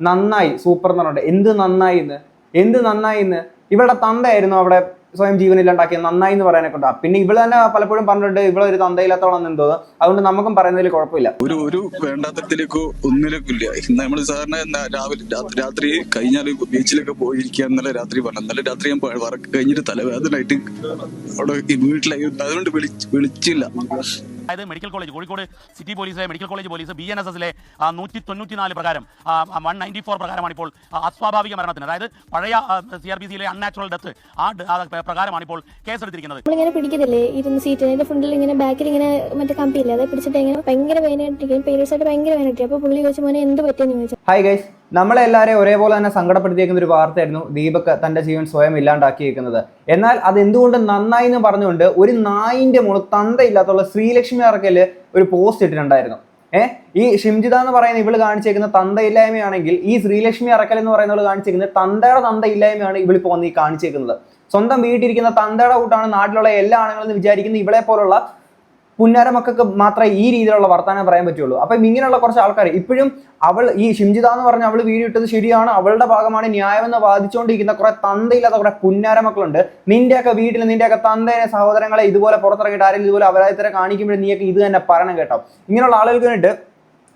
നന്നായി സൂപ്പർ എന്ന് പറഞ്ഞിട്ട് എന്ത് നന്നായി എന്ന്? എന്ത് നന്നായി എന്ന്? ഇവളുടെ തന്തയായിരുന്നു അവിടെ സ്വയം ജീവനില്ലാണ്ടാക്കിയത്. നന്നായി എന്ന് പറയാനൊക്കെ ഉണ്ടാകും പിന്നെ ഇവൾ തന്നെ പലപ്പോഴും പറഞ്ഞിട്ടുണ്ട് ഇവളെ ഒരു തന്തയില്ലാത്തോളം എന്തോ. അതുകൊണ്ട് നമുക്കും പറയുന്നതിൽ കുഴപ്പമില്ല. ഒരു ഒരു വേണ്ടാത്തരത്തിലേക്കോ ഒന്നിലേക്കും ഇല്ല നമ്മൾ സാധാരണ രാവിലെ രാത്രി കഴിഞ്ഞാൽ ബീച്ചിലൊക്കെ പോയിരിക്കുക ഇന്നലെ രാത്രി പറഞ്ഞു. എന്നാലും രാത്രി ഞാൻ വർക്ക് കഴിഞ്ഞിട്ട് തലവേദനായിട്ട് അവിടെ വീട്ടിലായി. അതുകൊണ്ട് വിളിച്ച് വിളിച്ചില്ല. അതായത് മെഡിക്കൽ കോളേജ് കോഴിക്കോട് സിറ്റി പോലീസിലെ medical college police B N S എസിലെ നൂറ്റി തൊണ്ണൂറ്റി നാല് പ്രകാരം വൺ നയന്റി ഫോർ പ്രകാരമാണ് ഇപ്പോൾ അസ്വാഭാവിക മരണത്തിന്. അതായത് പഴയ സി ആർ ബി സിയിലെ അൺനാച്ചുറൽ ഡെത്ത് ആ പ്രകാരമാണ് ഇപ്പോൾ കേസെടുത്തിരിക്കുന്നത്. നമ്മളിങ്ങനെ പിടിക്കത്തില്ലേ? ഇരുന്ന് സീറ്റിന്റെ ഫ്രണ്ടിൽ ഇങ്ങനെ ബാക്കിൽ ഇങ്ങനെ മറ്റേ കമ്പിയില്ലേ? അത് പിടിച്ചിട്ട് ഇങ്ങനെ ഭയങ്കര വേനായിട്ടിരിക്കും പേരൻസ് ആയിട്ട് ഭയങ്കര വേനായിട്ടിരിക്കും അപ്പൊ പുള്ളി ചോദിച്ചു മോനെ എന്ത് പറ്റിയെന്ന് ചോദിച്ചു? ഹായ് ഗൈസ് നമ്മളെ എല്ലാവരെയും ഒരേപോലെ തന്നെ സങ്കടപ്പെടുത്തിയേക്കുന്ന ഒരു വാർത്തയായിരുന്നു ദീപക് തന്റെ ജീവൻ സ്വയം ഇല്ലാണ്ടാക്കിയേക്കുന്നത്. എന്നാൽ അത് എന്തുകൊണ്ട് നന്നായി എന്ന് പറഞ്ഞുകൊണ്ട് ഒരു നായിന്റെ മുകളിൽ തന്തയില്ലാത്തുള്ള ശ്രീലക്ഷ്മി അറക്കൽ ഒരു പോസ്റ്റ് ഇട്ടിട്ടുണ്ടായിരുന്നു. ഏഹ് ഈ ഷിംജിത എന്ന് പറയുന്ന ഇവൾ കാണിച്ചേക്കുന്ന തന്തയില്ലായ്മയാണെങ്കിൽ ഈ ശ്രീലക്ഷ്മി അറക്കൽ എന്ന് പറയുന്നവൾ കാണിച്ചേക്കുന്ന തന്തയുടെ തന്തയില്ലായ്മയാണ് ഇവളിപ്പോൾ വന്ന് ഈ കാണിച്ചേക്കുന്നത്. സ്വന്തം വീട്ടിലിരിക്കുന്ന തന്തയുടെ കൂട്ടാണ് നാട്ടിലുള്ള എല്ലാ ആണുങ്ങളെന്ന് വിചാരിക്കുന്ന ഇവളെ പോലുള്ള പുന്നാര മക്കൾക്ക് മാത്രമേ ഈ രീതിയിലുള്ള വർത്തമാനം പറയാൻ പറ്റുള്ളൂ. അപ്പം ഇങ്ങനെയുള്ള കുറച്ച് ആൾക്കാർ ഇപ്പോഴും അവൾ ഈ ഷിംജിത എന്ന് പറഞ്ഞ അവൾ വീഡിയോ ഇട്ടത് ശരിയാണ്. അവളുടെ ഭാഗമാണ് ന്യായമെന്ന് വാദിച്ചുകൊണ്ടിരിക്കുന്ന കുറെ തന്തയില്ലാത്ത കുറെ പുന്നാര മക്കളുണ്ട് നിന്റെയൊക്കെ വീട്ടിൽ നിന്റെയൊക്കെ തന്തേനെ സഹോദരങ്ങളെ ഇതുപോലെ പുറത്തിറങ്ങിയിട്ട് ആരെങ്കിലും ഇതുപോലെ അപരാധത്തിനെ കാണിക്കുമ്പോഴും നീയൊക്കെ ഇത് തന്നെ പറയണം കേട്ടോ. ഇങ്ങനെയുള്ള ആളുകൾക്ക് വേണ്ടിയിട്ട്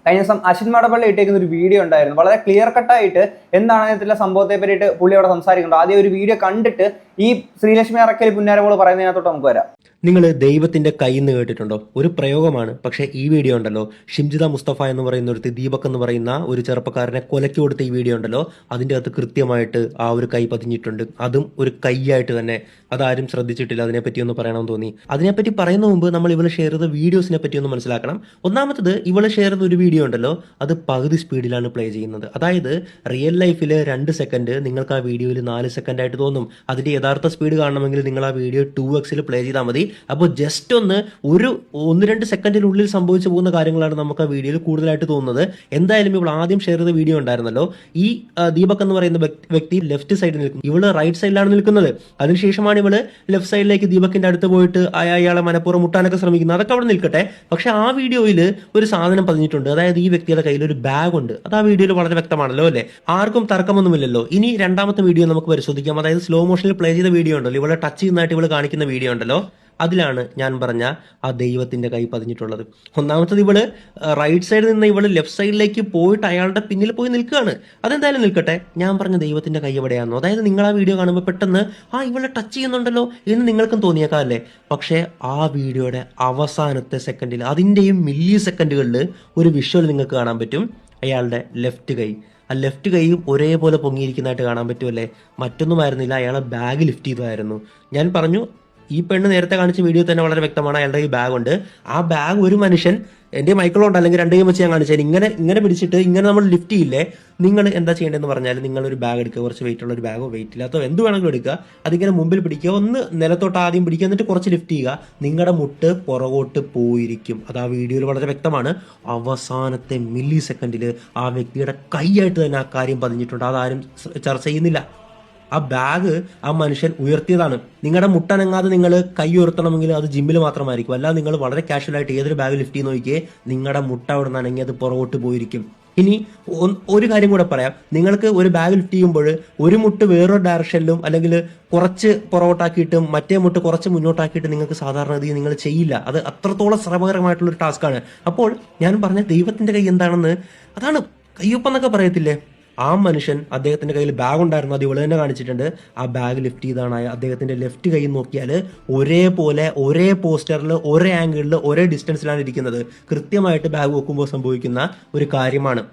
കഴിഞ്ഞ ദിവസം അശ്വിൻ മടപ്പള്ളി ഇട്ടേക്കുന്ന ഒരു വീഡിയോ ഉണ്ടായിരുന്നു. വളരെ ക്ലിയർ കട്ടായിട്ട് എന്താണ് അതിനകത്തുള്ള സംഭവത്തെ പറ്റിയിട്ട് പുള്ളി അവിടെ സംസാരിക്കുന്നുണ്ട്. ആദ്യം ഒരു വീഡിയോ കണ്ടിട്ട് ഈ ശ്രീലക്ഷ്മി അറക്കൽ പുന്നാരമോൾ പറയുന്നതിനകത്തോട്ട് നമുക്ക് വരാം. നിങ്ങൾ ദൈവത്തിന്റെ കയ്യിൽ നിന്ന് കേട്ടിട്ടുണ്ടോ? ഒരു പ്രയോഗമാണ്. പക്ഷേ ഈ വീഡിയോ ഉണ്ടല്ലോ. ഷിംജിത മുസ്തഫ എന്ന് പറയുന്ന ഒരു ദീപക് എന്ന് പറയുന്ന ഒരു ചെറുപ്പക്കാരനെ കൊലക്കി കൊടുത്ത ഈ വീഡിയോ ഉണ്ടല്ലോ. അതിന്റെ അകത്ത് കൃത്യമായിട്ട് ആ ഒരു കൈ പതിഞ്ഞിട്ടുണ്ട്. അതും ഒരു കൈയായിട്ട് തന്നെ. അതാരും ശ്രദ്ധിച്ചിട്ടില്ല അതിനെപ്പറ്റി ഒന്ന് പറയണമെന്ന് തോന്നി. അതിനെപ്പറ്റി പറയുന്ന മുമ്പ് നമ്മൾ ഇവൾ ഷെയർ ചെയ്ത വീഡിയോസിനെ പറ്റി ഒന്ന് മനസ്സിലാക്കണം. ഒന്നാമത്തത് ഇവൾ ഷെയർ ചെയ്ത ഒരു വീഡിയോ ഉണ്ടല്ലോ. അത് പകുതി സ്പീഡിലാണ് പ്ലേ ചെയ്യുന്നത്. അതായത് റിയൽ ലൈഫിൽ രണ്ട് സെക്കൻഡ് നിങ്ങൾക്ക് ആ വീഡിയോയിൽ നാല് സെക്കൻഡ് ആയിട്ട് തോന്നും. അതിന്റെ യഥാർത്ഥ സ്പീഡ് കാണണമെങ്കിൽ നിങ്ങൾ ആ വീഡിയോ ടു എക്സിൽ പ്ലേ ചെയ്താൽ മതി. അപ്പോൾ ജസ്റ്റ് ഒന്ന് ഒരു ഒന്ന് രണ്ട് സെക്കൻഡിനുള്ളിൽ സംഭവിച്ചു പോകുന്ന കാര്യങ്ങളാണ് നമുക്ക് ആ വീഡിയോയിൽ കൂടുതലായിട്ട് തോന്നുന്നത്. എന്തായാലും ഇവൾ ആദ്യം ഷെയർ ചെയ്ത വീഡിയോ ഉണ്ടായിരുന്നല്ലോ. ഈ ദീപക് എന്ന് പറയുന്ന വ്യക്തി- ലെഫ്റ്റ് സൈഡിൽ നിൽക്കും ഇവൾ റൈറ്റ് സൈഡിലാണ് നിൽക്കുന്നത്. അതിനുശേഷമാണ് ഇവൾ ലെഫ്റ്റ് സൈഡിലേക്ക് ദീപക്കിന്റെ അടുത്ത് പോയിട്ട് അയ- അയാളെ മനഃപൂർവം മുട്ടാനൊക്കെ ശ്രമിക്കുന്നത് അതൊക്കെ അവിടെ നിൽക്കട്ടെ. പക്ഷെ ആ വീഡിയോയിൽ ഒരു സാധനം പതിഞ്ഞിട്ടുണ്ട്. അതായത് ഈ വ്യക്തിയുടെ കയ്യിൽ ഒരു ബാഗ് ഉണ്ട്. അത് ആ വീഡിയോയിൽ വളരെ വ്യക്തമാണല്ലോ അല്ലേ? ആർക്കും തർക്കമൊന്നുമില്ലല്ലോ. ഇനി രണ്ടാമത്തെ വീഡിയോ നമുക്ക് പരിശോധിക്കാം. അതായത് സ്ലോ മോഷനിൽ പ്ലേ ചെയ്ത വീഡിയോ ഉണ്ടല്ലോ. ഇവളെ ടച്ച് ചെയ്യുന്നതായിട്ട് ഇവൾ കാണിക്കുന്ന വീഡിയോ ഉണ്ടല്ലോ. അതിലാണ് ഞാൻ പറഞ്ഞ ആ ദൈവത്തിന്റെ കൈ പതിഞ്ഞിട്ടുള്ളത്. ഒന്നാമത്തത് ഇവൾ റൈറ്റ് സൈഡിൽ നിന്ന് ഇവൾ ലെഫ്റ്റ് സൈഡിലേക്ക് പോയിട്ട് അയാളുടെ പിന്നിൽ പോയി നിൽക്കുകയാണ്. അതെന്തായാലും നിൽക്കട്ടെ. ഞാൻ പറഞ്ഞ ദൈവത്തിന്റെ കൈ എവിടെയാണെന്നോ. അതായത് നിങ്ങൾ ആ വീഡിയോ കാണുമ്പോൾ പെട്ടെന്ന് ആ ഇവളെ ടച്ച് ചെയ്യുന്നുണ്ടല്ലോ എന്ന് നിങ്ങൾക്കും തോന്നിയേക്കാമല്ലേ? പക്ഷേ ആ വീഡിയോയുടെ അവസാനത്തെ സെക്കൻഡിൽ അതിന്റെയും മില്ലി സെക്കൻഡുകളിൽ ഒരു വിഷ്വൽ നിങ്ങൾക്ക് കാണാൻ പറ്റും. അയാളുടെ ലെഫ്റ്റ് കൈ. ആ ലെഫ്റ്റ് കൈയും ഒരേപോലെ പൊങ്ങിയിരിക്കുന്നതായിട്ട് കാണാൻ പറ്റുമല്ലേ? മറ്റൊന്നുമായിരുന്നില്ല. അയാളെ ബാഗ് ലിഫ്റ്റ് ചെയ്തതായിരുന്നു. ഞാൻ പറഞ്ഞു ഈ പെണ്ണ് നേരത്തെ കാണിച്ച വീഡിയോ തന്നെ വളരെ വ്യക്തമാണ്. അയാളുടെ ഈ ബാഗ് ഉണ്ട്. ആ ബാഗ് ഒരു മനുഷ്യൻ എന്റെ മൈക്കിളുണ്ട് അല്ലെങ്കിൽ രണ്ട് കൈ വെച്ച് ഞാൻ കാണിച്ചാൽ ഇങ്ങനെ ഇങ്ങനെ പിടിച്ചിട്ട് ഇങ്ങനെ നമ്മൾ ലിഫ്റ്റ് ചെയ്യില്ലേ? നിങ്ങൾ എന്താ ചെയ്യേണ്ടതെന്ന് പറഞ്ഞാൽ നിങ്ങൾ ഒരു ബാഗ് എടുക്കുക. കുറച്ച് വെയിറ്റ് ഉള്ള ഒരു ബാഗോ വെയിറ്റ് ഇല്ലാത്തോ എന്ത് വേണമെങ്കിലും എടുക്കുക. അതിങ്ങനെ മുമ്പിൽ പിടിക്കുക. ഒന്ന് നിലത്തോട്ട് ആദ്യം പിടിക്കുക. എന്നിട്ട് കുറച്ച് ലിഫ്റ്റ് ചെയ്യുക. നിങ്ങളുടെ മുട്ട് പുറകോട്ട് പോയിരിക്കും. അത് ആ വീഡിയോയിൽ വളരെ വ്യക്തമാണ്. അവസാനത്തെ മില്ലി സെക്കൻഡിൽ ആ വ്യക്തിയുടെ കൈയായിട്ട് തന്നെ ആ കാര്യം പതിഞ്ഞിട്ടുണ്ട്. അതാരും ചർച്ച ചെയ്യുന്നില്ല. ആ ബാഗ് ആ മനുഷ്യൻ ഉയർത്തിയതാണ്. നിങ്ങളുടെ മുട്ടനങ്ങാതെ നിങ്ങൾ കൈ ഉയർത്തണമെങ്കിൽ അത് ജിമ്മിൽ മാത്രമായിരിക്കും. അല്ലാതെ നിങ്ങൾ വളരെ കാഷ്വൽ ആയിട്ട് ഏതൊരു ബാഗ് ലിഫ്റ്റ് ചെയ്ത് നോക്കിയേ നിങ്ങളുടെ മുട്ട അവിടെ നിന്ന് അത് പുറകോട്ട് പോയിരിക്കും. ഇനി ഒരു കാര്യം കൂടെ പറയാം. നിങ്ങൾക്ക് ഒരു ബാഗ് ലിഫ്റ്റ് ചെയ്യുമ്പോൾ ഒരു മുട്ട് വേറൊരു ഡയറക്ഷനിലും അല്ലെങ്കിൽ കുറച്ച് പുറകോട്ടാക്കിയിട്ടും മറ്റേ മുട്ട് കുറച്ച് മുന്നോട്ടാക്കിയിട്ട് നിങ്ങൾക്ക് സാധാരണ രീതിയിൽ നിങ്ങൾ ചെയ്യില്ല. അത് അത്രത്തോളം ശ്രമകരമായിട്ടുള്ള ഒരു ടാസ്ക്കാണ് അപ്പോൾ ഞാൻ പറഞ്ഞ ദൈവത്തിന്റെ കൈ എന്താണെന്ന് അതാണ് കയ്യൊപ്പെന്നൊക്കെ പറയത്തില്ലേ? ആ മനുഷ്യൻ അദ്ദേഹത്തിന്റെ കയ്യിൽ ബാഗ് ഉണ്ടായിരുന്നു. അത് ഇവൾ തന്നെ കാണിച്ചിട്ടുണ്ട്. ആ ബാഗ് ലിഫ്റ്റ് ചെയ്താണ്. അദ്ദേഹത്തിന്റെ ലെഫ്റ്റ് കൈ നോക്കിയാൽ ഒരേപോലെ ഒരേ പോസ്റ്ററിൽ ഒരേ ആംഗിളിൽ ഒരേ ഡിസ്റ്റൻസിലാണ് ഇരിക്കുന്നത്. കൃത്യമായിട്ട് ബാഗ് വെക്കുമ്പോൾ സംഭവിക്കുന്ന ഒരു കാര്യമാണ്.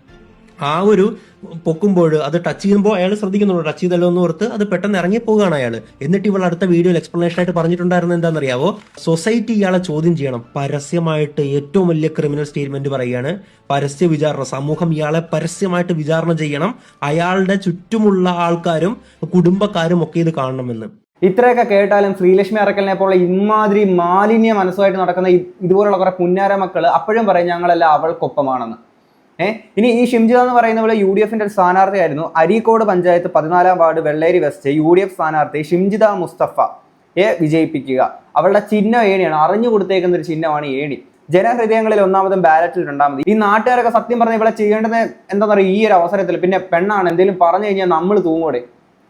ആ ഒരു പൊക്കുമ്പോൾ അത് ടച്ച് ചെയ്യുമ്പോൾ അയാൾ ശ്രദ്ധിക്കുന്നുള്ളൂ ടച്ച് ചെയ്തല്ലോ എന്ന് ഓർത്ത് അത് പെട്ടെന്ന് ഇറങ്ങി പോവുകയാണ് അയാൾ എന്നിട്ട് ഇവൾ അടുത്ത വീഡിയോയിൽ എക്സ്പ്ലനേഷൻ ആയിട്ട് പറഞ്ഞിട്ടുണ്ടായിരുന്നത് എന്താണെന്നറിയാവോ? സൊസൈറ്റി ഇയാളെ ചോദ്യം ചെയ്യണം. പരസ്യമായിട്ട് ഏറ്റവും വലിയ ക്രിമിനൽ സ്റ്റേറ്റ്മെന്റ് പറയുകയാണ്. പരസ്യ വിചാരണ സമൂഹം ഇയാളെ പരസ്യമായിട്ട് വിചാരണ ചെയ്യണം. അയാളുടെ ചുറ്റുമുള്ള ആൾക്കാരും കുടുംബക്കാരും ഒക്കെ ഇത് കാണണമെന്ന്. ഇത്രയൊക്കെ കേട്ടാലും ശ്രീലക്ഷ്മി അറക്കലിനെ പോലെ ഇമാതിരി മാലിന്യ മനസ്സുമായിട്ട് നടക്കുന്ന ഇതുപോലുള്ള കുറെ പുന്നാര മക്കൾ അപ്പോഴും പറയും ഞങ്ങളെല്ലാം അവൾക്കൊപ്പമാണെന്ന്. ഏഹ് ഇനി ഈ ഷിംജിത എന്ന് പറയുന്ന പോലെ യു ഡി എഫിന്റെ ഒരു സ്ഥാനാർത്ഥിയായിരുന്നു. അരീക്കോട് പഞ്ചായത്ത് പതിനാലാം ward Vellery west U D F സ്ഥാനാർത്ഥി ഷിംജിത മുസ്തഫ യെ വിജയിപ്പിക്കുക. അവളുടെ ചിഹ്നം ഏണിയാണ്. അറിഞ്ഞു കൊടുത്തേക്കുന്ന ഒരു ചിഹ്നമാണ് ഏണി. ജനഹൃദയങ്ങളിൽ ഒന്നാമതും ബാലറ്റിൽ രണ്ടാമത്. ഈ നാട്ടുകാരൊക്കെ സത്യം പറഞ്ഞ ഇവിടെ ചെയ്യേണ്ടത് എന്താ പറയുക ഈ ഒരു അവസരത്തിൽ. പിന്നെ പെണ്ണാണ്. എന്തെങ്കിലും പറഞ്ഞു കഴിഞ്ഞാൽ നമ്മൾ തൂങ്ങോടെ.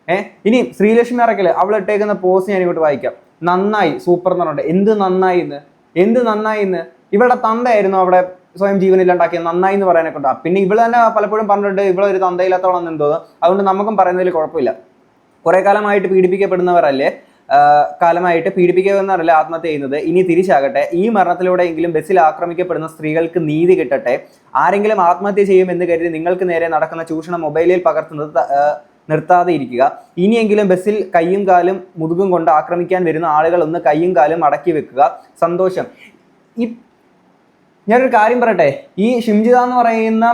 ഏഹ് ഇനി ശ്രീലക്ഷ്മി അറക്കൽ അവൾ ഇട്ടേക്കുന്ന പോസ്റ്റ് ഞാൻ ഇങ്ങോട്ട് വായിക്കാം. നന്നായി. സൂപ്പർ എന്ന് പറഞ്ഞിട്ട്. എന്ത് നന്നായി എന്ന്? എന്ത് നന്നായി എന്ന്? ഇവളുടെ തന്തയായിരുന്നു അവിടെ സ്വയം ജീവനില്ലാണ്ടാക്കിയത് നന്നായി എന്ന് പറയാനൊക്കെ കൊണ്ട് പിന്നെ ഇവൾ തന്നെ പലപ്പോഴും പറഞ്ഞിട്ടുണ്ട് ഇവിടെ ഒരു എന്ന് എന്തോ. അതുകൊണ്ട് നമുക്കും പറയുന്നതിൽ കുഴപ്പമില്ല. കുറെ കാലമായിട്ട് പീഡിപ്പിക്കപ്പെടുന്നവരല്ലേ? കാലമായിട്ട് പീഡിപ്പിക്കുന്നവരല്ല ആത്മഹത്യ ചെയ്യുന്നത്? ഇനി തിരിച്ചാകട്ടെ. ഈ മരണത്തിലൂടെ എങ്കിലും ബസ്സിൽ ആക്രമിക്കപ്പെടുന്ന സ്ത്രീകൾക്ക് നീതി കിട്ടട്ടെ. ആരെങ്കിലും ആത്മഹത്യ ചെയ്യും എന്ന് കരുതി നിങ്ങൾക്ക് നേരെ നടക്കുന്ന ചൂഷണം മൊബൈലിൽ പകർത്തുന്നത് നിർത്താതെ ഇരിക്കുക. ഇനിയെങ്കിലും ബസ്സിൽ കയ്യും കാലും മുതുകും കൊണ്ട് ആക്രമിക്കാൻ വരുന്ന ആളുകൾ ഒന്ന് കയ്യും കാലും അടക്കി വെക്കുക. സന്തോഷം. ഈ ഞാനൊരു കാര്യം പറയട്ടെ. ഈ ഷിംജിത എന്ന് പറയുന്ന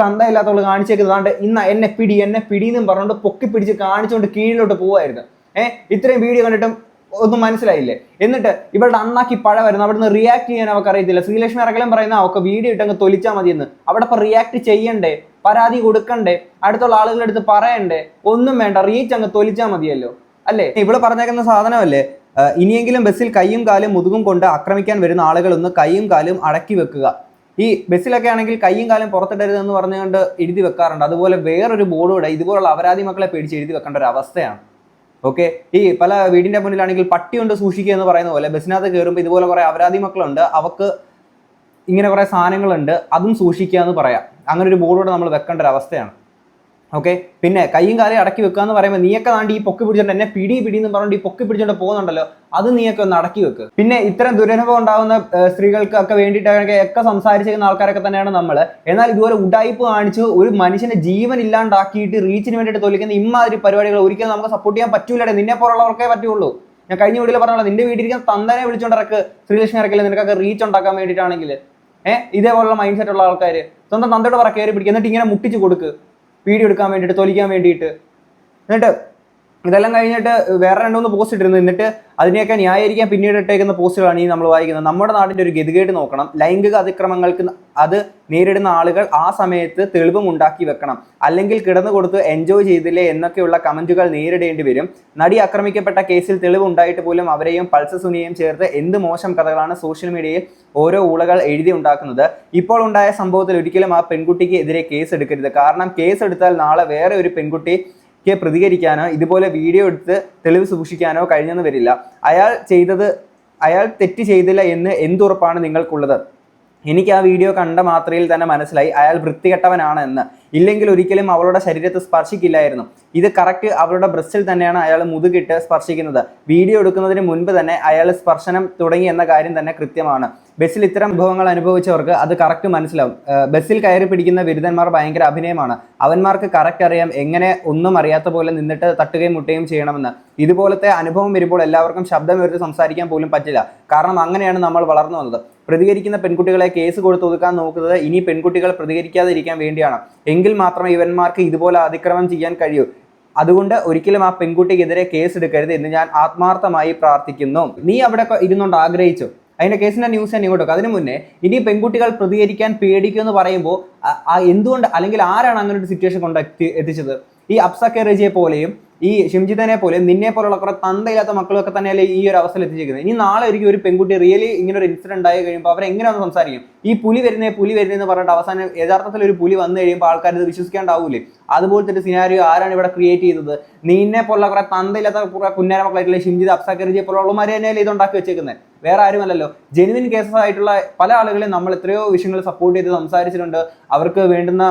തന്തയില്ലാത്തവൾ കാണിച്ചേക്കുന്നതാണ്ട് ഇന്ന എന്നെ പിടി എന്നെ പിടി എന്നും പറഞ്ഞുകൊണ്ട് പൊക്കി പിടിച്ച് കാണിച്ചുകൊണ്ട് കീഴിലോട്ട് പോവായിരുന്നു. ഏഹ് ഇത്രയും വീഡിയോ കണ്ടിട്ടും ഒന്നും മനസ്സിലായില്ലേ? എന്നിട്ട് ഇവളുടെ അണ്ണാക്കി പഴ വരുന്നു. അവിടുന്ന് റിയാക്ട് ചെയ്യാൻ അവർക്ക് അറിയത്തില്ല. ശ്രീലക്ഷ്മി അറക്കലും പറയുന്ന അവക്ക് വീഡിയോ ഇട്ടങ്ങ് തൊലിച്ചാൽ മതിയെന്ന്. അവിടെ ഇപ്പൊ റിയാക്ട് ചെയ്യണ്ടേ? പരാതി കൊടുക്കണ്ടേ? അടുത്തുള്ള ആളുകളുടെ അടുത്ത് പറയണ്ടേ? ഒന്നും വേണ്ട. റീച്ച് അങ്ങ് തൊലിച്ചാൽ മതിയല്ലോ. അല്ലേ? ഇവിടെ പറഞ്ഞേക്കുന്ന സാധനമല്ലേ? ഇനിയെങ്കിലും ബസ്സിൽ കൈയും കാലും മുതുകും കൊണ്ട് ആക്രമിക്കാൻ വരുന്ന ആളുകൾ ഒന്ന് കൈയും കാലും അടക്കി വെക്കുക. ഈ ബസ്സിലൊക്കെ ആണെങ്കിൽ കൈയും കാലും പുറത്തിടരുത് എന്ന് പറഞ്ഞുകൊണ്ട് എഴുതി വെക്കാറുണ്ട്. അതുപോലെ വേറൊരു ബോർഡുകൂടെ ഇതുപോലുള്ള അപരാധി മക്കളെ പേടിച്ച് എഴുതി വെക്കേണ്ട ഒരു അവസ്ഥയാണ്. ഓക്കെ ഈ പല വീടിന്റെ മുന്നിലാണെങ്കിൽ പട്ടി കൊണ്ട് സൂക്ഷിക്കുക എന്ന് പറയുന്ന പോലെ ബസ്സിനകത്ത് കയറുമ്പോൾ ഇതുപോലെ കുറേ അപരാധി മക്കളുണ്ട്. അവർക്ക് ഇങ്ങനെ കുറേ സാധനങ്ങളുണ്ട്. അതും സൂക്ഷിക്കുക എന്ന് പറയാം. അങ്ങനെ ഒരു ബോർഡൂടെ നമ്മൾ വെക്കേണ്ട ഒരു അവസ്ഥയാണ്. ഓക്കെ പിന്നെ കൈയും കാലയും അടക്കി വെക്കുക എന്ന് പറയുമ്പോൾ നീയൊക്കെ താണ്ടി ഈ പൊക്കി പിടിച്ചോണ്ട് എന്നെ പിടി പിടി എന്ന് പറഞ്ഞുകൊണ്ട് ഈ പൊക്കി പിടിച്ചോണ്ട് പോകുന്നുണ്ടല്ലോ. അത് നീയൊക്കെ ഒന്ന് അടക്കി വെക്ക്. പിന്നെ ഇത്തരം ദുരനുഭവം ഉണ്ടാകുന്ന സ്ത്രീകൾക്ക് ഒക്കെ വേണ്ടിയിട്ടൊക്കെ ഒക്കെ സംസാരിച്ചിരുന്ന ആൾക്കാരൊക്കെ തന്നെയാണ് നമ്മൾ എന്നാൽ ഇതുപോലെ ഉടായ്പ് കാണിച്ച് ഒരു മനുഷ്യന്റെ ജീവൻ ഇല്ലാണ്ടാക്കിയിട്ട് റീച്ചിന് വേണ്ടിയിട്ട് തോൽക്കുന്ന ഇമാതിരി പരിപാടികൾ ഒരിക്കലും നമുക്ക് സപ്പോർട്ട് ചെയ്യാൻ പറ്റൂലേ നിന്നെ പോലുള്ളവർക്കേ പറ്റുള്ളൂ. ഞാൻ കഴിഞ്ഞ വീട്ടിൽ പറഞ്ഞല്ലോ നിന്റെ വീട്ടിലിരിക്കുന്ന തന്തനെ വിളിച്ചോണ്ട് ഇറക്ക്. ശ്രീലക്ഷ്മി ഇറക്കില്ല നിനക്കൊക്കെ റീച്ച് ഉണ്ടാക്കാൻ വേണ്ടിയിട്ടാണെങ്കിൽ ഏഹ് ഇതേപോലുള്ള മൈൻഡ് സെറ്റ് ഉള്ള ആൾക്കാർ സ്വന്തം തന്തയുടെ പറ കയറി പിടിക്കുക എന്നിട്ട് ഇങ്ങനെ മുട്ടിച്ച് കൊടുക്ക്. വീഡിയോ എടുക്കാൻ വേണ്ടിയിട്ട് തൊലിക്കാൻ വേണ്ടിയിട്ട്. എന്നിട്ട് ഇതെല്ലാം കഴിഞ്ഞിട്ട് വേറെ രണ്ട് മൂന്ന് പോസ്റ്റ് ഇട്ടിരുന്നു. എന്നിട്ട് അതിനെയൊക്കെ ന്യായീകരിക്കാൻ പിന്നീട് ഇട്ടേക്കുന്ന പോസ്റ്റുകളാണ് ഈ നമ്മൾ വായിക്കുന്നത്. നമ്മുടെ നാടിന്റെ ഒരു ഗതികേട് നോക്കണം. ലൈംഗിക അതിക്രമങ്ങൾക്ക് അത് നേരിടുന്ന ആളുകൾ ആ സമയത്ത് തെളിവും ഉണ്ടാക്കി വെക്കണം. അല്ലെങ്കിൽ കിടന്നു കൊടുത്ത് എൻജോയ് ചെയ്തില്ലേ എന്നൊക്കെയുള്ള കമന്റുകൾ നേരിടേണ്ടി വരും. നടി ആക്രമിക്കപ്പെട്ട കേസിൽ തെളിവ് ഉണ്ടായിട്ട് പോലും അവരെയും പൾസ സുനിയെയും ചേർത്ത് എന്ത് മോശം കഥകളാണ് സോഷ്യൽ മീഡിയയിൽ ഓരോ ഊളകൾ എഴുതി ഉണ്ടാക്കുന്നത്. ഇപ്പോൾ ഉണ്ടായ സംഭവത്തിൽ ഒരിക്കലും ആ പെൺകുട്ടിക്ക് എതിരെ കേസ് എടുക്കരുത്. കാരണം കേസ് എടുത്താൽ നാളെ വേറെ ഒരു പെൺകുട്ടി ക്ക് പ്രതികരിക്കാനോ ഇതുപോലെ വീഡിയോ എടുത്ത് തെളിവ് സൂക്ഷിക്കാനോ കഴിഞ്ഞെന്ന് വരില്ല. അയാൾ ചെയ്തത് അയാൾ തെറ്റ് ചെയ്തില്ല എന്ന് എന്തുറപ്പാണ് നിങ്ങൾക്കുള്ളത്? എനിക്ക് ആ വീഡിയോ കണ്ട മാത്രയിൽ തന്നെ മനസ്സിലായി. അയാൾ വൃത്തികെട്ടവനാണ് എന്ന് ഇല്ലെങ്കിൽ ഒരിക്കലും അവളുടെ ശരീരത്തെ സ്പർശിക്കില്ലായിരുന്നു. ഇത് കറക്റ്റ് അവളുടെ ബ്രസ്റ്റിൽ തന്നെയാണ് അയാൾ മുതുകിട്ട് സ്പർശിക്കുന്നത്. വീഡിയോ എടുക്കുന്നതിന് മുൻപ് തന്നെ അയാൾ സ്പർശനം തുടങ്ങി എന്ന കാര്യം തന്നെ കൃത്യമാണ്. ബസ്സിൽ ഇത്തരം അനുഭവങ്ങൾ അനുഭവിച്ചവർക്ക് അത് കറക്റ്റ് മനസ്സിലാവും. ബസ്സിൽ കയറി പിടിക്കുന്ന ബിരുദന്മാർ ഭയങ്കര അഭിനയമാണ്. അവന്മാർക്ക് കറക്റ്റ് അറിയാം എങ്ങനെ ഒന്നും അറിയാത്ത പോലെ നിന്നിട്ട് തട്ടുകയും മുട്ടുകയും ചെയ്യണമെന്ന്. ഇതുപോലത്തെ അനുഭവം വരുമ്പോൾ എല്ലാവർക്കും ശബ്ദം ഉയർത്തി സംസാരിക്കാൻ പോലും പറ്റില്ല. കാരണം അങ്ങനെയാണ് നമ്മൾ വളർന്നു വന്നത്. പ്രതികരിക്കുന്ന പെൺകുട്ടികളെ കേസ് കൊടുത്തൊതുക്കാൻ നോക്കുന്നത് ഇനി പെൺകുട്ടികൾ പ്രതികരിക്കാതിരിക്കാൻ വേണ്ടിയാണ്. എങ്കിൽ മാത്രമേ ഇവന്മാർക്ക് ഇതുപോലെ അതിക്രമം ചെയ്യാൻ കഴിയൂ. അതുകൊണ്ട് ഒരിക്കലും ആ പെൺകുട്ടിക്കെതിരെ കേസ് എടുക്കരുത് എന്ന് ഞാൻ ആത്മാർത്ഥമായി പ്രാർത്ഥിക്കുന്നു. നീ അവിടെ ഇരുന്നുകൊണ്ട് ആഗ്രഹിച്ചു? അതിന്റെ കേസിന്റെ ന്യൂസ് തന്നെ ഇങ്ങോട്ട്. അതിനു മുന്നേ ഇനി പെൺകുട്ടികൾ പ്രതികരിക്കാൻ പേടിക്കുമെന്ന് പറയുമ്പോൾ എന്തുകൊണ്ട് അല്ലെങ്കിൽ ആരാണ് അങ്ങനെ ഒരു സിറ്റുവേഷൻ കൊണ്ട് എത്തി എത്തിച്ചത്? ഈ അപ്സ പോലെയും ഈ ഷിംജിതനെ പോലെ നിന്നെ പോലുള്ള കുറെ തന്തയില്ലാത്ത മക്കളൊക്കെ തന്നെയല്ലേ ഈ ഒരു അവസ്ഥയിൽ എത്തിച്ചിരിക്കുന്നത് ഇനി നാളെ ഒരിക്കലും ഒരു പെൺകുട്ടി റിയലി ഇങ്ങനെ ഒരു ഇൻസിഡന്റ് ആയി കഴിയുമ്പോൾ അവർ എങ്ങനെയാണ് സംസാരിക്കും? ഈ പുലി വരുന്നേ പുലി വരുന്നതെന്ന് പറഞ്ഞിട്ട് അവസാനം യഥാർത്ഥത്തിൽ ഒരു പുലി വന്നു കഴിയുമ്പോൾ ആൾക്കാർ ഇത് വിശ്വസിക്കാണ്ടാവൂലേ? അതുപോലത്തെ ഒരു സിനാരിയോ ആരാണ് ഇവിടെ ക്രിയേറ്റ് ചെയ്തത് നിന്നെ പോലുള്ള കുറെ തന്തയില്ലാത്ത കുറെ പുന്നാര മക്കളായിട്ടുള്ള ഷിംജിത് അപ്സാക്കർജിയെ പോലുള്ളമാരെ തന്നെയല്ലേ ഇത് ഉണ്ടാക്കി വെച്ചേക്കുന്നത്? വേറെ ആരുമല്ലല്ലോ. ജെനുവിൻ കേസസ് ആയിട്ടുള്ള പല ആളുകളെയും നമ്മൾ എത്രയോ വിഷയങ്ങൾ സപ്പോർട്ട് ചെയ്ത് സംസാരിച്ചിട്ടുണ്ട്. അവർക്ക് വേണ്ടുന്ന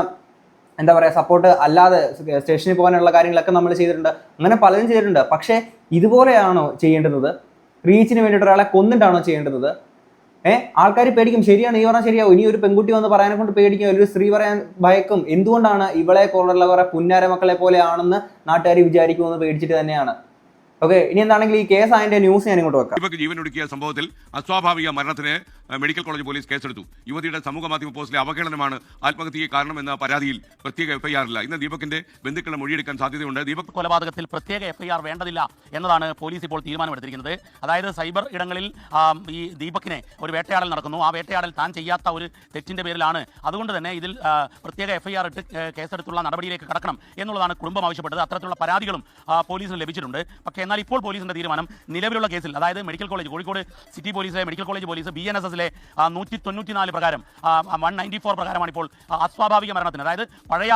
എന്താ പറയുക സപ്പോർട്ട് അല്ലാതെ സ്റ്റേഷനിൽ പോകാനുള്ള കാര്യങ്ങളൊക്കെ നമ്മൾ ചെയ്തിട്ടുണ്ട്. അങ്ങനെ പലതും ചെയ്തിട്ടുണ്ട്. പക്ഷേ ഇതുപോലെയാണോ ചെയ്യേണ്ടുന്നത് റീച്ചിന് വേണ്ടിയിട്ട് ഒരാളെ കൊന്നിട്ടാണോ ചെയ്യേണ്ടുന്നത് ഏഹ് ആൾക്കാർ പേടിക്കും. ശരിയാണ് ഈ പറഞ്ഞാൽ ശരിയാവും. ഇനി ഒരു പെൺകുട്ടി വന്ന് പറയാനെ കൊണ്ട് പേടിക്കും ഒരു സ്ത്രീ പറയാൻ ഭയക്കും. എന്തുകൊണ്ടാണ് ഇവളെ പോലുള്ള കുറെ പുന്നാര മക്കളെ പോലെയാണെന്ന് നാട്ടുകാർ വിചാരിക്കുമെന്ന് പേടിച്ചിട്ട് തന്നെയാണ്. ഓക്കെ ഇനി എന്താണെങ്കിൽ ഈ കേസ് അതിന്റെ ന്യൂസ് ഞാൻ ഇങ്ങോട്ട് വെക്കാം. യുവക്ക് ജീവൻ ഒടുക്കിയ സംഭവത്തിൽ അസ്വാഭാവിക മരണത്തിന് മെഡിക്കൽ കോളേജ് പോലീസ് കേസെടുത്തു. യുവതിയുടെ സമൂഹ മാധ്യമ പോസ്റ്റിലെ അവഹേളനമാണ് ആത്മഹത്യയ്ക്ക് കാരണമെന്ന പരാതിയിൽ പ്രത്യേക എഫ്ഐആറില്ല ഇന്ന് ദീപകിന്റെ ബന്ധുക്കളെ മൊഴിയെടുക്കാൻ സാധ്യതയുണ്ട്. ദീപക് കൊലപാതകത്തിൽ പ്രത്യേക എഫ്ഐആർ വേണ്ടതില്ല എന്നതാണ് പോലീസ് ഇപ്പോൾ തീരുമാനമെടുത്തിരിക്കുന്നത്. അതായത് സൈബർ ഇടങ്ങളിൽ ഈ ദീപക്കിനെ ഒരു വേട്ടയാടൽ നടക്കുന്നു. ആ വേട്ടയാടൽ താൻ ചെയ്യാത്ത ഒരു തെറ്റിന്റെ പേരിലാണ്. അതുകൊണ്ട് തന്നെ ഇതിൽ പ്രത്യേക എഫ്ഐആർ ഇട്ട് കേസെടുത്തുള്ള നടപടിയിലേക്ക് കടക്കണം എന്നുള്ളതാണ് കുടുംബം ആവശ്യപ്പെട്ടത്. അത്തരത്തിലുള്ള പരാതികളും പോലീസിന് ലഭിച്ചിട്ടുണ്ട്. പക്ഷേ എന്നാൽ ഇപ്പോൾ പോലീസിന്റെ തീരുമാനം നിലവിലുള്ള കേസിൽ അതായത് മെഡിക്കൽ കോളേജ് കോഴിക്കോട് സിറ്റി പോലീസിലെ medical college police B N S എസിലെ നൂറ്റി തൊണ്ണൂറ്റിനാല് പ്രകാരം വൺ നയന്റി ഫോർ പ്രകാരമാണ് ഇപ്പോൾ അസ്വാഭാവിക മരണത്തിന്. അതായത് പഴയ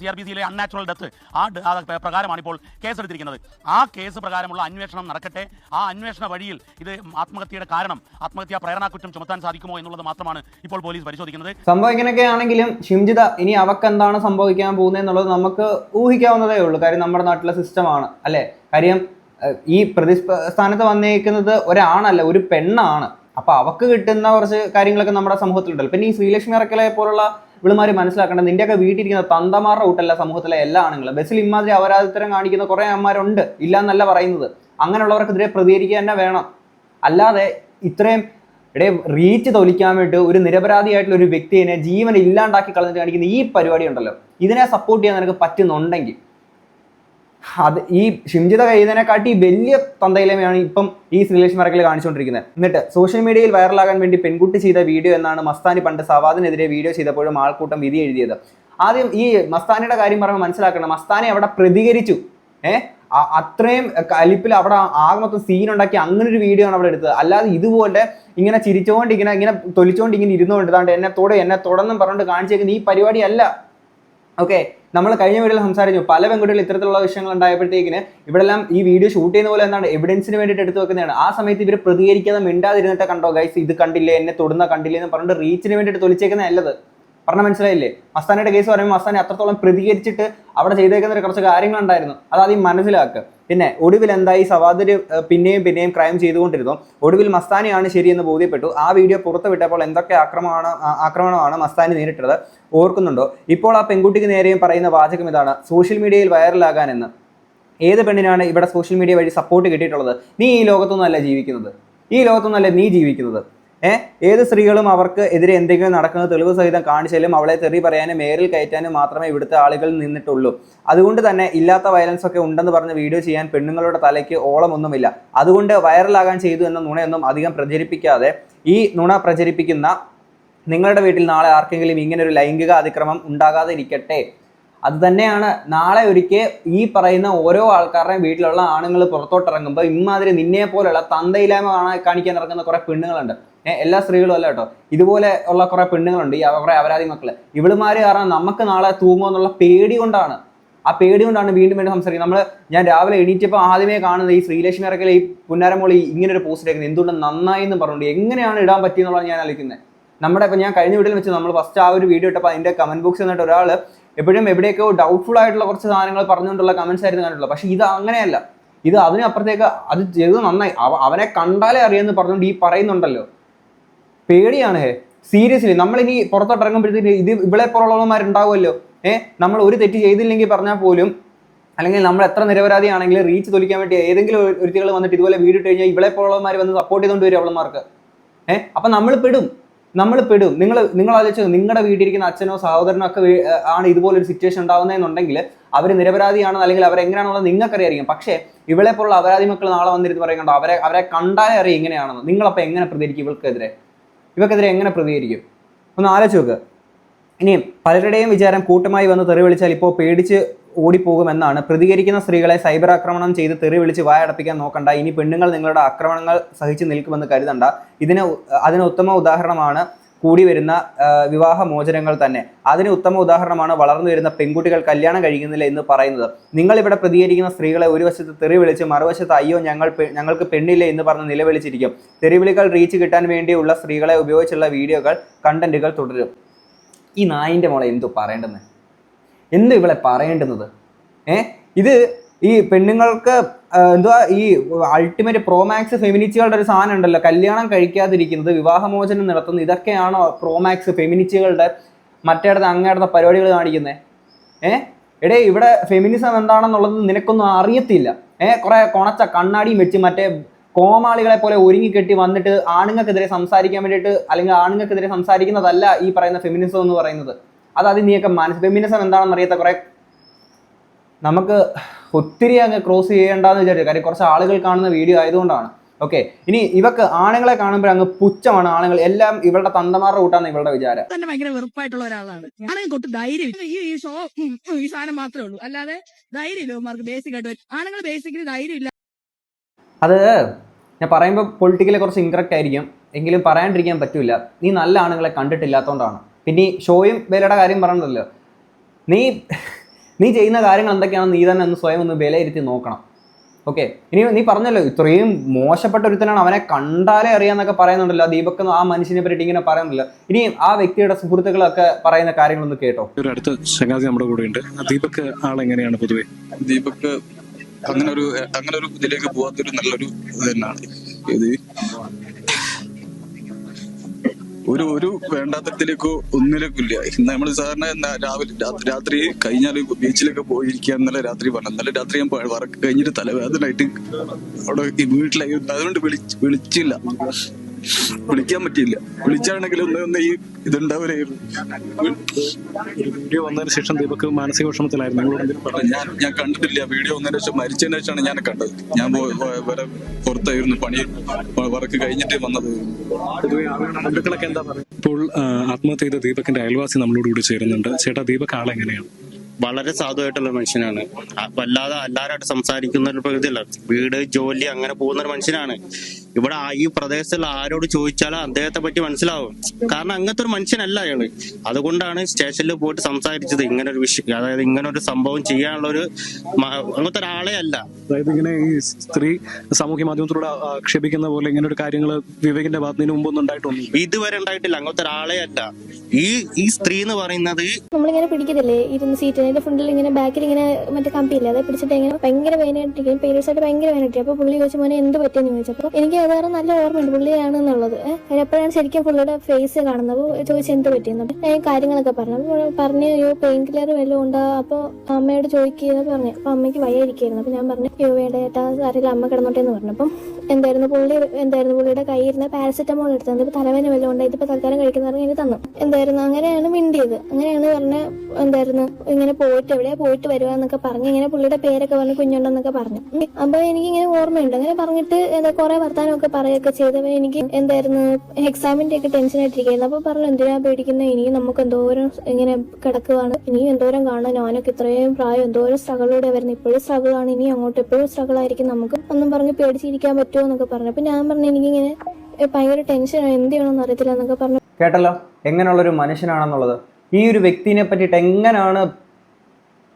സി ആർ പി സിയിലെ അൺനാച്ചുറൽ ഡെത്ത് ആ പ്രകാരമാണ് ഇപ്പോൾ കേസെടുത്തിരിക്കുന്നത്. ആ കേസ് പ്രകാരമുള്ള അന്വേഷണം നടക്കട്ടെ. ആ അന്വേഷണ വഴിയിൽ ഇത് ആത്മഹത്യയുടെ കാരണം ആത്മഹത്യാ പ്രേരണാകുറ്റം ചുമത്താൻ സാധിക്കുമോ എന്നുള്ളത് മാത്രമാണ് ഇപ്പോൾ പോലീസ് പരിശോധിക്കുന്നത്. സംഭവം ഇങ്ങനെയൊക്കെ ആണെങ്കിലും ഷിംജിത ഇനി അവക്ക് എന്താണ് സംഭവിക്കാൻ പോകുന്നത് എന്നുള്ളത് നമുക്ക് ഊഹിക്കാവുന്നതേ ഉള്ളൂ. കാര്യം നമ്മുടെ നാട്ടിലെ സിസ്റ്റമാണ് അല്ലേ? കാര്യം ഈ പ്രതിസ്ഥാനത്ത് വന്നേക്കുന്നത് ഒരാണല്ല ഒരു പെണ്ണാണ്. അപ്പോൾ അവക്ക് കിട്ടുന്ന കുറച്ച് കാര്യങ്ങളൊക്കെ നമ്മുടെ സമൂഹത്തിലുണ്ടല്ലോ. പിന്നെ ഈ ശ്രീലക്ഷ്മി ഇറക്കലെ പോലുള്ള ഇവളുമാര് മനസ്സിലാക്കേണ്ടത് നിന്റെയൊക്കെ വീട്ടിലിരിക്കുന്ന തന്തമാരുടെ കൂട്ടല്ല സമൂഹത്തിലെ എല്ലാ ആണുങ്ങളും. ബസ്സിൽ ഇമാതിരി അവരാധിത്തരം കാണിക്കുന്ന കുറേ അമ്മമാരുണ്ട് ഇല്ല എന്നല്ല പറയുന്നത്. അങ്ങനെയുള്ളവർക്കെതിരെ പ്രതികരിക്കുക തന്നെ വേണം. അല്ലാതെ ഇത്രയും ഇടയെ റീച്ച് തൊലിക്കാൻ വേണ്ടി ഒരു നിരപരാധിയായിട്ടുള്ള ഒരു വ്യക്തിയെ ജീവൻ ഇല്ലാണ്ടാക്കി കളഞ്ഞിട്ട് കാണിക്കുന്ന ഈ പരിപാടി ഉണ്ടല്ലോ. ഇതിനെ സപ്പോർട്ട് ചെയ്യാൻ നിനക്ക് പറ്റുന്നുണ്ടെങ്കിൽ അത് ഈ ഷിംജിത കഴിയുന്നതിനെക്കാട്ടി വലിയ തന്തയിലമയാണ് ഇപ്പം ഈ ശ്രീലക്ഷ്മി മറക്കൽ കാണിച്ചുകൊണ്ടിരിക്കുന്നത്. എന്നിട്ട് സോഷ്യൽ മീഡിയയിൽ വൈറലാകാൻ വേണ്ടി പെൺകുട്ടി ചെയ്ത വീഡിയോ എന്നാണ് മസ്താനി പണ്ട് സവാദിനെതിരെ വീഡിയോ ചെയ്തപ്പോഴും ആൾക്കൂട്ടം വിധി എഴുതിയത്. ആദ്യം ഈ മസ്താനിയുടെ കാര്യം പറയുമ്പോൾ മനസ്സിലാക്കണം. മസ്താനി അവിടെ പ്രതികരിച്ചു. ഏഹ് അത്രയും കലിപ്പിൽ അവിടെ ആകെ മൊത്തം സീൻ ഉണ്ടാക്കി അങ്ങനെ ഒരു വീഡിയോ ആണ് അവിടെ എടുത്തത്. അല്ലാതെ ഇതുപോലെ ഇങ്ങനെ ചിരിച്ചുകൊണ്ട് ഇങ്ങനെ ഇങ്ങനെ തൊലിച്ചുകൊണ്ട് ഇങ്ങനെ ഇരുന്നുകൊണ്ട് എന്നെ തൊട എന്നെ തുടർന്നും പറഞ്ഞുകൊണ്ട് കാണിച്ചേക്കുന്ന ഈ പരിപാടിയല്ല ഓക്കെ നമ്മൾ കഴിഞ്ഞ വീഡിയോയിൽ സംസാരിച്ചു പല പെൺകുട്ടികൾ ഇത്തരത്തിലുള്ള വിഷയങ്ങൾ ഉണ്ടായപ്പോഴത്തേക്കിന് ഇവിടെല്ലാം ഈ വീഡിയോ ഷൂട്ട് ചെയ്യുന്ന പോലെ എന്താണ് എവിഡൻസിന് വേണ്ടിയിട്ട് എടുത്തു വെക്കുന്നതാണ്. ആ സമയത്ത് ഇവർ പ്രതികരിക്കാതെ മിണ്ടാതിരുന്നിട്ട് കണ്ടോ? ഗൈസ് ഇത് കണ്ടില്ലേ? എന്നെ തൊടുന്ന കണ്ടില്ലേ എന്ന് പറഞ്ഞിട്ട് റീച്ചിന് വേണ്ടിയിട്ട് തൊലിച്ചേക്കുന്ന നല്ലത്. പറഞ്ഞ മനസ്സിലായില്ലേ? മസ്താനയുടെ കേസ് പറയുമ്പോൾ മസ്താനെ അത്രത്തോളം പ്രതികരിച്ചിട്ട് അവിടെ ചെയ്തേക്കുന്ന കുറച്ച് കാര്യങ്ങളുണ്ടായിരുന്നു. അത് ആദ്യം മനസ്സിലാക്കുക പിന്നെ ഒടുവിൽ എന്തായി സവാദര് ഏഹ്, പിന്നെയും പിന്നെയും ക്രൈം ചെയ്തുകൊണ്ടിരുന്നു. ഒടുവിൽ മസ്താനിയാണ് ശരിയെന്ന് ബോധ്യപ്പെട്ടു. ആ വീഡിയോ പുറത്തുവിട്ടപ്പോൾ എന്തൊക്കെ ആക്രമണമാണ് ആക്രമണമാണ് മസ്താനി നേരിട്ടത് ഓർക്കുന്നുണ്ടോ? ഇപ്പോൾ ആ പെൺകുട്ടിക്ക് നേരെയും പറയുന്ന വാചകം ഇതാണ് സോഷ്യൽ മീഡിയയിൽ വൈറലാകാനെന്ന്. ഏത് പെണ്ണിനാണ് ഇവിടെ സോഷ്യൽ മീഡിയ വഴി സപ്പോർട്ട് കിട്ടിയിട്ടുള്ളത്? നീ ഈ ലോകത്തൊന്നുമല്ല ജീവിക്കുന്നത്. ഈ ലോകത്തൊന്നുമല്ല നീ ജീവിക്കുന്നത്. ഏത് സ്ത്രീകളും അവർക്ക് എതിരെ എന്തെങ്കിലും നടക്കുന്നത് തെളിവ് സഹിതം കാണിച്ചാലും അവളെ തെറി പറയാനും മേറിൽ കയറ്റാനും മാത്രമേ ഇവിടുത്തെ ആളുകൾ നിന്നിട്ടുള്ളൂ. അതുകൊണ്ട് തന്നെ ഇല്ലാത്ത വയലൻസ് ഒക്കെ ഉണ്ടെന്ന് പറഞ്ഞ് വീഡിയോ ചെയ്യാൻ പെണ്ണുങ്ങളുടെ തലയ്ക്ക് ഓളമൊന്നുമില്ല. അതുകൊണ്ട് വൈറലാകാൻ ചെയ്തു എന്ന നുണയൊന്നും അധികം പ്രചരിപ്പിക്കാതെ ഈ നുണ പ്രചരിപ്പിക്കുന്ന നിങ്ങളുടെ വീട്ടിൽ നാളെ ആർക്കെങ്കിലും ഇങ്ങനെ ഒരു ലൈംഗിക അതിക്രമം ഉണ്ടാകാതെ ഇരിക്കട്ടെ. അത് തന്നെയാണ് നാളെ ഒരിക്കൽ ഈ പറയുന്ന ഓരോ ആൾക്കാരുടെയും വീട്ടിലുള്ള ആണുങ്ങൾ പുറത്തോട്ടിറങ്ങുമ്പോൾ ഇമാതിരി നിന്നെ പോലെയുള്ള തന്തയില്ലായ്മ കാണിക്കാൻ ഇറങ്ങുന്ന കുറെ പെണ്ണുങ്ങളുണ്ട്. എല്ലാ സ്ത്രീകളും അല്ല കേട്ടോ. ഇതുപോലെ ഉള്ള കുറെ പെണ്ണുങ്ങളുണ്ട് ഈ കുറെ അപരാധി മക്കൾ. ഇവളുമാര് കാരണം നമുക്ക് നാളെ തൂങ്ങുമോ എന്നുള്ള പേടി കൊണ്ടാണ്. ആ പേടി കൊണ്ടാണ് വീണ്ടും വീണ്ടും സംസാരിക്കുന്നത്. നമ്മൾ ഞാൻ രാവിലെ എണീറ്റപ്പോൾ ആദ്യമേ കാണുന്നത് ഈ ശ്രീലക്ഷ്മി ഇറക്കൽ ഈ പുന്നാരമോളി ഇങ്ങനെ ഒരു പോസ്റ്റ് ഇരിക്കുന്നത് എന്തുകൊണ്ട് നന്നായി എന്ന് പറഞ്ഞുകൊണ്ട് എങ്ങനെയാണ് ഇടാൻ പറ്റിയെന്നുള്ളത് ഞാൻ ആലോചിക്കുന്നത്. നമ്മുടെ ഇപ്പം ഞാൻ കഴിഞ്ഞ വീട്ടിൽ വെച്ച് നമ്മൾ ഫസ്റ്റ് ആ ഒരു വീഡിയോ ഇട്ടപ്പോൾ അതിന്റെ കമന്റ് ബോക്സ് എന്നിട്ട് ഒരാൾ എപ്പോഴും എവിടെയൊക്കെയോ ഡൗട്ട്ഫുൾ ആയിട്ടുള്ള കുറച്ച് സാധനങ്ങൾ പറഞ്ഞുകൊണ്ടുള്ള കമന്റ്സ് ആയിരുന്നു കണ്ടിട്ടുള്ളത്. പക്ഷെ ഇത് അങ്ങനെയല്ല. ഇത് അതിനപ്പുറത്തേക്ക് അത് ചെയ്തത് നന്നായി. അവനെ കണ്ടാലേ അറിയാമെന്ന് പറഞ്ഞുകൊണ്ട് ഈ പറയുന്നുണ്ടല്ലോ. പേടിയാണ്. ഹേ സീരിയസ്ലി നമ്മളിനി പുറത്തോട്ട് ഇറങ്ങുമ്പോഴത്തേക്ക് ഇത് ഇവിടെ പോലുള്ളവന്മാരുണ്ടാവുമല്ലോ. ഏഹ് നമ്മൾ ഒരു തെറ്റ് ചെയ്തില്ലെങ്കിൽ പറഞ്ഞാൽ പോലും അല്ലെങ്കിൽ നമ്മൾ എത്ര നിരപരാധിയാണെങ്കിലും റീച്ച് തൊലിക്കാൻ വേണ്ടി ഏതെങ്കിലും ഒരു- ഒരുത്തികൾ വന്നിട്ട് ഇതുപോലെ ഇട്ട് കഴിഞ്ഞാൽ ഇവളെ പോലുള്ളവന്മാർ വന്ന് സപ്പോർട്ട് ചെയ്തുകൊണ്ട് വരും അവളന്മാർക്ക്. ഏഹ് അപ്പം നമ്മൾ പെടും. നമ്മൾ പെടും. നിങ്ങൾ നിങ്ങൾ ആലോചിച്ചത് നിങ്ങളുടെ വീട്ടിലിരിക്കുന്ന അച്ഛനോ സഹോദരനോ ഒക്കെ ആണ് ഇതുപോലെ ഒരു സിറ്റുവേഷൻ ഉണ്ടാകുന്നതെന്നുണ്ടെങ്കിൽ അവർ നിരപരാധിയാണെന്ന് അല്ലെങ്കിൽ അവരെങ്ങനെയാണെന്നുള്ളത് നിങ്ങൾക്കറിയായിരിക്കും. പക്ഷേ ഇവളെ പോലുള്ള അപരാധി മക്കൾ നാളെ വന്നിരുന്ന് പറയുന്നുണ്ടോ അവരെ അവരെ കണ്ടാലേ അറിയാം ഇങ്ങനെയാണെന്ന്. നിങ്ങളപ്പോൾ എങ്ങനെ പ്രതികരിക്കും ഇവൾക്കെതിരെ? ഇവക്കെതിരെ എങ്ങനെ പ്രതികരിക്കും? ഒന്ന് ആലോചിച്ച് നോക്ക്. ഇനിയും പലരുടെയും വിചാരം കൂട്ടമായി വന്ന് തെറി വിളിച്ചാൽ ഇപ്പോൾ പേടിച്ച് ഓടിപ്പോകുമെന്നാണ്. പ്രതികരിക്കുന്ന സ്ത്രീകളെ സൈബർ ആക്രമണം ചെയ്ത് തെറി വിളിച്ച് വായടപ്പിക്കാൻ നോക്കണ്ട. ഇനി പെണ്ണുങ്ങൾ നിങ്ങളുടെ ആക്രമണങ്ങൾ സഹിച്ച് നിൽക്കുമെന്ന് കരുതണ്ട. ഇതിന് അതിന് ഉത്തമ ഉദാഹരണമാണ് കൂടി വരുന്ന വിവാഹമോചനങ്ങൾ വിവാഹ മോചനങ്ങൾ തന്നെ. അതിന് ഉത്തമ ഉദാഹരണമാണ് വളർന്നു വരുന്ന പെൺകുട്ടികൾ കല്യാണം കഴിക്കുന്നില്ല എന്ന് പറയുന്നത്. നിങ്ങൾ ഇവിടെ പ്രതികരിക്കുന്ന സ്ത്രീകളെ ഒരു വശത്ത് തെറി വിളിച്ച് മറുവശത്ത് അയ്യോ ഞങ്ങൾ ഞങ്ങൾക്ക് പെണ്ണില്ല എന്ന് പറഞ്ഞ് നിലവിളിച്ചിരിക്കും. തെറിവിളികൾ റീച്ച് കിട്ടാൻ വേണ്ടിയുള്ള സ്ത്രീകളെ ഉപയോഗിച്ചുള്ള വീഡിയോകൾ കണ്ടന്റുകൾ തുടരും. ഈ നായിന്റെ മോളെ എന്തു പറയേണ്ടെന്ന്? എന്ത് ഇവളെ പറയേണ്ടുന്നത്? ഏ? ഇത് ഈ പെണ്ണുങ്ങൾക്ക് എന്തുവാ ഈ അൾട്ടിമേറ്റ് പ്രോമാക്സ് ഫെമിനിസ്റ്റുകളുടെ ഒരു സാധനം ഉണ്ടല്ലോ കല്യാണം കഴിക്കാതിരിക്കുന്നത് വിവാഹമോചനം നടത്തുന്നത് ഇതൊക്കെയാണോ പ്രോമാക്സ് ഫെമിനിസ്റ്റുകളുടെ മറ്റേടത്ത് അങ്ങേടത്തെ പരിപാടികൾ കാണിക്കുന്നത് ഏ? എടേ ഇവിടെ ഫെമിനിസം എന്താണെന്നുള്ളത് നിനക്കൊന്നും അറിയത്തില്ല. ഏ കുറെ കൊണച്ച കണ്ണാടിയും വെച്ച് മറ്റേ കോമാളികളെ പോലെ ഒരുങ്ങിക്കെട്ടി വന്നിട്ട് ആണുങ്ങൾക്കെതിരെ സംസാരിക്കാൻ വേണ്ടിയിട്ട് അല്ലെങ്കിൽ ആണുങ്ങൾക്കെതിരെ സംസാരിക്കുന്നതല്ല ഈ പറയുന്ന ഫെമിനിസം എന്ന് പറയുന്നത്. അത് അത് നീയൊക്കെ മനസ്സ് ഫെമിനിസം എന്താണെന്ന് അറിയാത്ത കുറെ നമുക്ക് ഒത്തിരി അങ്ങ് ക്രോസ് ചെയ്യേണ്ടെന്ന് വിചാരിച്ചു. കാര്യം കുറച്ച് ആളുകൾ കാണുന്ന വീഡിയോ ആയതുകൊണ്ടാണ്. ഓക്കെ ഇനി ഇവക്ക് ആണുങ്ങളെ കാണുമ്പോൾ അങ്ങ് പുച്ഛമാണ് ആണുങ്ങൾ. എല്ലാം ഇവളുടെ തന്തമാരുടെ കൂട്ടാന്ന് ഇവളുടെ വിചാരം. തന്നെ ഭയങ്കര വെറുപ്പായിട്ടുള്ള ഒരാളാണ്. ആണെങ്കിൽ കൊട്ട് ധൈര്യം ഈ ഷോ ഈ സാധനം മാത്രമേ ഉള്ളൂ. അല്ലാതെ ധൈര്യം ഇല്ല ബേസിക് ആയിട്ട്. ആണുങ്ങൾ ബേസിക്കലി ധൈര്യം ഇല്ല. അത് ഞാൻ പറയുമ്പോൾ പൊളിറ്റിക്കലി കുറച്ച് ഇൻകറക്റ്റ് ആയിരിക്കും. എങ്കിലും പറയാണ്ടിരിക്കാൻ പറ്റില്ല നീ നല്ല ആണുങ്ങളെ കണ്ടിട്ടില്ലാത്തതുകൊണ്ടാണ് പിന്നെ ഷോയും വിലയുടെ കാര്യം പറഞ്ഞതല്ലോ നീ നീ ചെയ്യുന്ന കാര്യങ്ങൾ എന്തൊക്കെയാണെന്ന് നീ തന്നെ ഒന്ന് സ്വയം ഒന്ന് വിലയിരുത്തി നോക്കണം. ഓക്കെ ഇനി നീ പറഞ്ഞല്ലോ ഇത്രയും മോശപ്പെട്ട ഒരുത്തനാണ് അവനെ കണ്ടാലേ അറിയാന്നൊക്കെ പറയുന്നുണ്ടല്ലോ. ദീപക് എന്ന് ആ മനുഷ്യനെ പറ്റി ഇങ്ങനെ പറയുന്നില്ല ഇനി ആ വ്യക്തിയുടെ സുഹൃത്തുക്കളൊക്കെ പറയുന്ന കാര്യങ്ങളൊന്ന് കേട്ടോ. ഒരു അടുത്ത ചങ്ങാതി നമ്മുടെ കൂടെ ഉണ്ട്. ദീപക് ആളെങ്ങനെയാണ് പൊതുവേ? ദീപക് അങ്ങനെ ഒരു അങ്ങനെ ഒരു ഇതിലേക്ക് പോവാത്തൊരു നല്ലൊരു ഇത് തന്നെയാണ് ഇത്. ഒരു ഒരു വേണ്ടാത്തരത്തിലേക്കോ ഒന്നിലേക്കും ഇല്ല നമ്മൾ സാറിന് രാവിലെ രാത്രി കഴിഞ്ഞാൽ ബീച്ചിലൊക്കെ പോയിരിക്കുക എന്നല്ല രാത്രി പറഞ്ഞു എന്നാലും രാത്രി ഞാൻ വർക്ക് കഴിഞ്ഞിട്ട് തലവേദനായിട്ട് അവിടെ വീട്ടിലായി അതുകൊണ്ട് വിളിച്ച് വിളിച്ചില്ല. വിളിക്കാൻ പറ്റിയില്ല. വിളിച്ചാണെങ്കിൽ ഒന്ന് ഒന്ന് ഈ ഇതുണ്ടാവില്ലായിരുന്നു. വീഡിയോ വന്നതിന് ശേഷം ദീപക് മാനസിക വിഷമത്തിലായിരുന്നു. ഞാൻ ഞാൻ കണ്ടിട്ടില്ല. വീഡിയോ വന്നതിന് ശേഷം മരിച്ചതിന് ശേഷമാണ് ഞാൻ കണ്ടത്. ഞാൻ പോ- പുറത്തായിരുന്നു. പണി വർക്ക് കഴിഞ്ഞിട്ട് വന്നത്. ബന്ധുക്കളൊക്കെ എന്താ പറയുക? ഇപ്പോൾ ആത്മഹത്യ ചെയ്ത ദീപകിന്റെ അയൽവാസി നമ്മളോട് കൂടി ചേരുന്നുണ്ട്. ചേട്ടാ ദീപക് ആളെങ്ങനെയാണ്? വളരെ സാധുവായിട്ടുള്ള മനുഷ്യനാണ്. വല്ലാതെ എല്ലാവരുമായിട്ട് സംസാരിക്കുന്ന ഒരു പ്രകൃതിയല്ല. വീട് ജോലി അങ്ങനെ പോകുന്ന ഒരു മനുഷ്യനാണ്. ഇവിടെ ആ- ഈ പ്രദേശത്തുള്ള ആരോട് ചോദിച്ചാലും അദ്ദേഹത്തെ പറ്റി മനസ്സിലാവും. കാരണം അങ്ങനത്തെ ഒരു മനുഷ്യനല്ല അയാൾ. അതുകൊണ്ടാണ് സ്റ്റേഷനിൽ പോയിട്ട് സംസാരിച്ചത്. ഇങ്ങനെ ഒരു വിഷയം അതായത് ഇങ്ങനെ ഒരു സംഭവം ചെയ്യാനുള്ള ഒരു അങ്ങനത്തെ ഒരാളെ അല്ല. അതായത് ഇങ്ങനെ ഈ സ്ത്രീ സാമൂഹ്യ മാധ്യമത്തിലൂടെ ആക്ഷേപിക്കുന്ന പോലെ ഇങ്ങനെ ഒരു കാര്യങ്ങൾ വിവേകിന്റെ ഭാഗത്തിന് മുമ്പൊന്നും ഉണ്ടായിട്ടുണ്ട് ഇതുവരെ ഉണ്ടായിട്ടില്ല. അങ്ങനത്തെ ഒരാളെ അല്ല. ഈ ഈ സ്ത്രീ എന്ന് പറയുന്നത് നമ്മളിങ്ങനെ പിടിക്കത്തില്ലേ? ഇരുന്ന് സീറ്റ് അതിന്റെ ഫ്രണ്ടിൽ ഇങ്ങനെ ബാക്കിൽ ഇങ്ങനെ മറ്റേ കമ്പിയില്ല അത് പിടിച്ചിട്ട് ഇങ്ങനെ ഭയങ്കര വേനായിട്ടിരിക്കും പീരിയഡ്സ് ആയിട്ട് ഭയങ്കര വേദനയായിട്ട് അപ്പൊ പുള്ളി ചോദിച്ചു മോനെ എന്ത് പറ്റിയെന്ന് ചോദിച്ചപ്പോൾ എനിക്ക് അത് കാരണം നല്ല ഓർമ്മയുണ്ട്. പുള്ളിയാണ് എന്നുള്ളത് ഏഹ് കാര്യം അപ്പോഴാണ് ശരിക്കും പുള്ളിയുടെ ഫേസ് കാണുന്നത്? അപ്പോൾ ചോദിച്ചു എന്ത് പറ്റിയെന്ന്? അപ്പോൾ ഞാൻ കാര്യങ്ങളൊക്കെ പറഞ്ഞു. അപ്പോൾ പറഞ്ഞു അയ്യോ പെയിൻ കില്ലർ വല്ലതും ഉണ്ടോ? അപ്പോൾ അമ്മയോട് ചോദിക്കുക പറഞ്ഞു. അപ്പൊ അമ്മയ്ക്ക് വയ്യായിരിക്കുന്നു അപ്പൊ ഞാൻ പറഞ്ഞു അയ്യോ വേണ്ട ഏട്ടാ സാറില്ല അമ്മ കിടന്നോട്ടെ എന്ന് പറഞ്ഞു. അപ്പം എന്തായിരുന്നു പുള്ളി എന്തായിരുന്നു പുള്ളിയുടെ കയ്യിരുന്ന പാരസെറ്റമോൾ എടുത്തത്? ഇപ്പൊ തലവേന വല്ലതും ഉണ്ട്? ഇതിപ്പോ തൽക്കാലം കഴിക്കുന്ന ഇനി തന്നു. എന്തായിരുന്നു? അങ്ങനെയാണ് മിണ്ടിയത്. അങ്ങനെയാണ് പറഞ്ഞ എന്തായിരുന്നു? ഇങ്ങനെ പോയിട്ട് എവിടെയാ പോയിട്ട് വരുവാന്നൊക്കെ പറഞ്ഞു ഇങ്ങനെ പുള്ളിയുടെ പേരൊക്കെ പറഞ്ഞു കുഞ്ഞുണ്ടെന്നൊക്കെ പറഞ്ഞു. അപ്പൊ എനിക്ക് ഇങ്ങനെ ഓർമ്മയുണ്ട്. അങ്ങനെ പറഞ്ഞിട്ട് എന്താ കുറെ വർത്താനമൊക്കെ പറയുകയൊക്കെ ചെയ്തപ്പോ എനിക്ക് എന്തായിരുന്നു? എക്സാമിന്റെ ഒക്കെ ടെൻഷൻ ആയിട്ടിരിക്കുന്നു അപ്പൊ പറഞ്ഞു എന്തിനാ പേടിക്കുന്നത് ഇനിയും നമുക്ക് എന്തോരം ഇങ്ങനെ കിടക്കുവാണ്. ഇനിയും എന്തോരം കാണാൻ ഞാനൊക്കെ ഇത്രയും പ്രായം എന്തോരം സ്ട്രഗിളൂടെ വരുന്നത് ഇപ്പോഴും സ്ട്രഗിൾ ആണ്. ഇനി അങ്ങോട്ട് എപ്പോഴും സ്ട്രഗിൾ ആയിരിക്കും. നമുക്ക് ഒന്നും പറഞ്ഞ് പേടിച്ചിരിക്കാൻ പറ്റുമോ എന്നൊക്കെ പറഞ്ഞു. അപ്പൊ ഞാൻ പറഞ്ഞു എനിക്കിങ്ങനെ ഭയങ്കര ടെൻഷനാണ് എന്ത് ചെയ്യണമെന്ന് അറിയത്തില്ല എന്നൊക്കെ പറഞ്ഞു. കേട്ടല്ലോ? എങ്ങനെയുള്ളൊരു മനുഷ്യനാണെന്നുള്ളത്. ഈ ഒരു വ്യക്തിനെ പറ്റിയിട്ട് എങ്ങനെയാണ്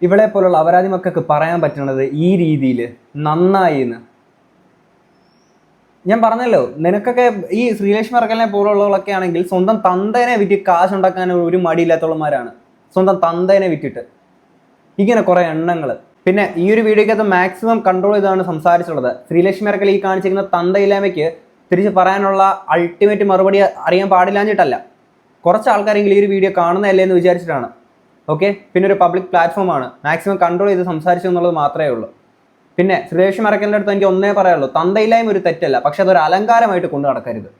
ഇവളെ പോലുള്ള അപരാധി മക്കൾക്ക് പറയാൻ പറ്റുന്നത് ഈ രീതിയിൽ നന്നായി എന്ന് ഞാൻ പറഞ്ഞല്ലോ നിനക്കൊക്കെ ഈ ശ്രീലക്ഷ്മി അറക്കലിനെ പോലുള്ളവളൊക്കെ ആണെങ്കിൽ സ്വന്തം തന്തേനെ വിറ്റ് കാശുണ്ടാക്കാൻ ഒരു മടിയില്ലാത്തവന്മാരാണ്. സ്വന്തം തന്തേനെ വിറ്റിട്ട്. ഇങ്ങനെ കുറേ എണ്ണങ്ങൾ പിന്നെ ഈ ഒരു വീഡിയോക്കകത്ത് മാക്സിമം കൺട്രോൾ ചെയ്താണ് സംസാരിച്ചുള്ളത് ശ്രീലക്ഷ്മി അറക്കൽ ഈ കാണിച്ചിരിക്കുന്ന തന്തയില്ലായ്മയ്ക്ക് തിരിച്ച് പറയാനുള്ള അൾട്ടിമേറ്റ് മറുപടി അറിയാൻ പാടില്ലാഞ്ഞിട്ടല്ല. കുറച്ച് ആൾക്കാരെങ്കിലും ഈ ഒരു വീഡിയോ കാണുന്നതല്ലേ എന്ന് വിചാരിച്ചിട്ടാണ്. ഓക്കെ പിന്നെ ഒരു പബ്ലിക് പ്ലാറ്റ്ഫോമാണ് മാക്സിമം കൺട്രോൾ ചെയ്ത് സംസാരിച്ചു എന്നുള്ളത് മാത്രമേ ഉള്ളൂ. പിന്നെ ശ്രീലക്ഷ്മി അറക്കലിന്റെ അടുത്ത് എനിക്ക് ഒന്നേ പറയാനുള്ളൂ. തന്തയില്ലായ്മ ഒരു തെറ്റല്ല. പക്ഷെ അതൊരു അലങ്കാരമായിട്ട് കൊണ്ടു നടക്കരുത്